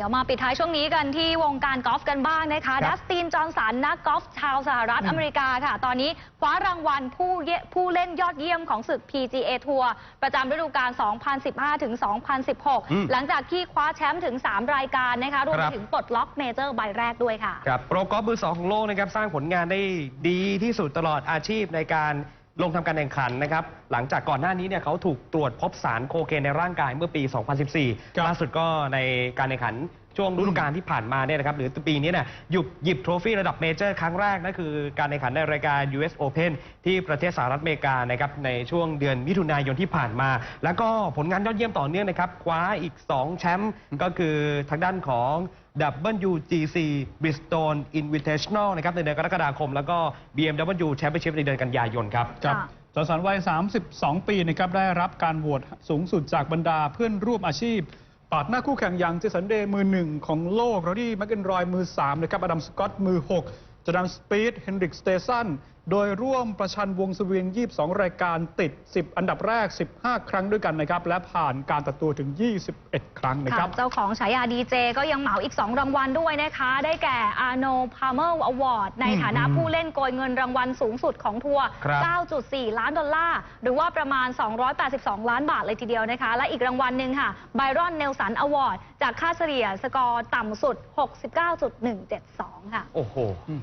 เดี๋ยวมาปิดท้ายช่วงนี้กันที่วงการกอล์ฟกันบ้างนะคะครับดัสติน จอห์นสัน นักกอล์ฟชาวสหรัฐอเมริกาค่ะ ตอนนี้คว้ารางวัลผู้เยผู้เล่นยอดเยี่ยมของศึก PGA ทัวร์ประจำฤดูกาล 2015 ถึงอืม2016 หลังจากที่คว้าแชมป์ถึง 3 รายการนะคะรวมคไปรับถึงปลดล็อกเมเจอร์ใบแรกด้วยค่ะ ครับ โปรกอล์ฟมือสองของโลกนะครับ สร้างผลงานได้ดีที่สุดตลอดอาชีพในการ ลงทำการแข่งขันนะครับ หลังจากก่อนหน้านี้เนี่ยเขาถูกตรวจพบสารโคเคนในร่างกายเมื่อปี 2014 ล่าสุดก็ในการแข่งขัน ช่วงฤดูกาลที่ผ่านมาเนี่ยนะครับหรือปีนี้เนี่ยหยุดหยิบโทรฟี่ระดับเมเจอร์ครั้งแรกนั่นคือการแข่งขันในรายการ US Open ที่ประเทศสหรัฐอเมริกานะครับในช่วงเดือนมิถุนายนที่ผ่านมา แล้วก็ผลงานยอดเยี่ยมต่อเนื่องนะครับคว้าอีก 2 แชมป์ก็คือทางด้านของ WGC Bristol Invitational นะครับในเดือนกรกฎาคม แล้วก็ BMW Championship ในเดือนกันยายนครับครับค่ะจอร์สันวัย 32 ปีนะครับได้รับการโหวตสูงสุดจากบรรดาเพื่อนร่วมอาชีพ ปาดหน้าคู่แข่งอย่างเจสันเดย์มือหนึ่งของโลกรดี้แมคเอนรอยมือ3นะครับอดัมสกอตมือ 6จอร์แดนสปีดเฮนริกสเตซัน โดยร่วมประชันวงสวิง22 รายการติด 10 อันดับแรก 15 ครั้งด้วยกันนะครับ และผ่านการตัดตัวถึง 21 ครั้งนะคค่ะรับ เจ้าของฉายาดีเจก็ยังเหมาอีก 2 รางวัลด้วยนะคะ ได้แก่ Arno Palmer Award ในฐานะอืมผู้เล่นโกยเงินรางวัลสูงสุดของทัวร์ครับ9.4 ล้านดอลลาร์ หรือว่าประมาณ 282 ล้านบาทเลยทีเดียวนะคะ และอีกรางวัลหนึ่งค่ะ Byron Nelson Award จากค่าเฉลี่ยสกอร์ต่ำสุด 69.172 ค่ะ โอ้โหอืม